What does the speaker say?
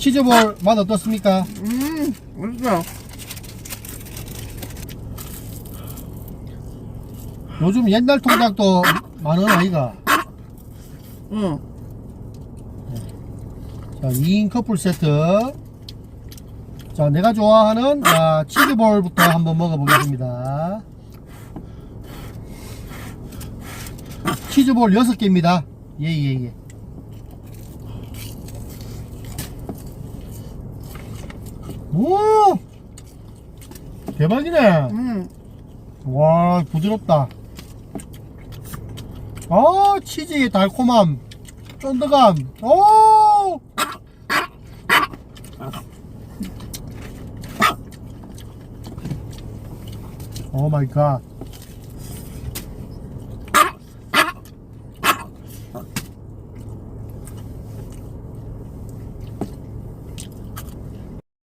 치즈볼 맛 어떻습니까? 음, 맛있어. 요즘 옛날 통닭도 많은 아이가. 응. 자, 2인 커플 세트. 자, 내가 좋아하는 자, 치즈볼부터 한번 먹어보겠습니다. 치즈볼 6개입니다. 예, 예, 예. 오! 대박이네. 음. 와, 부드럽다. 아, 치즈의 달콤함, 쫀득함. 오! 오 마이 갓.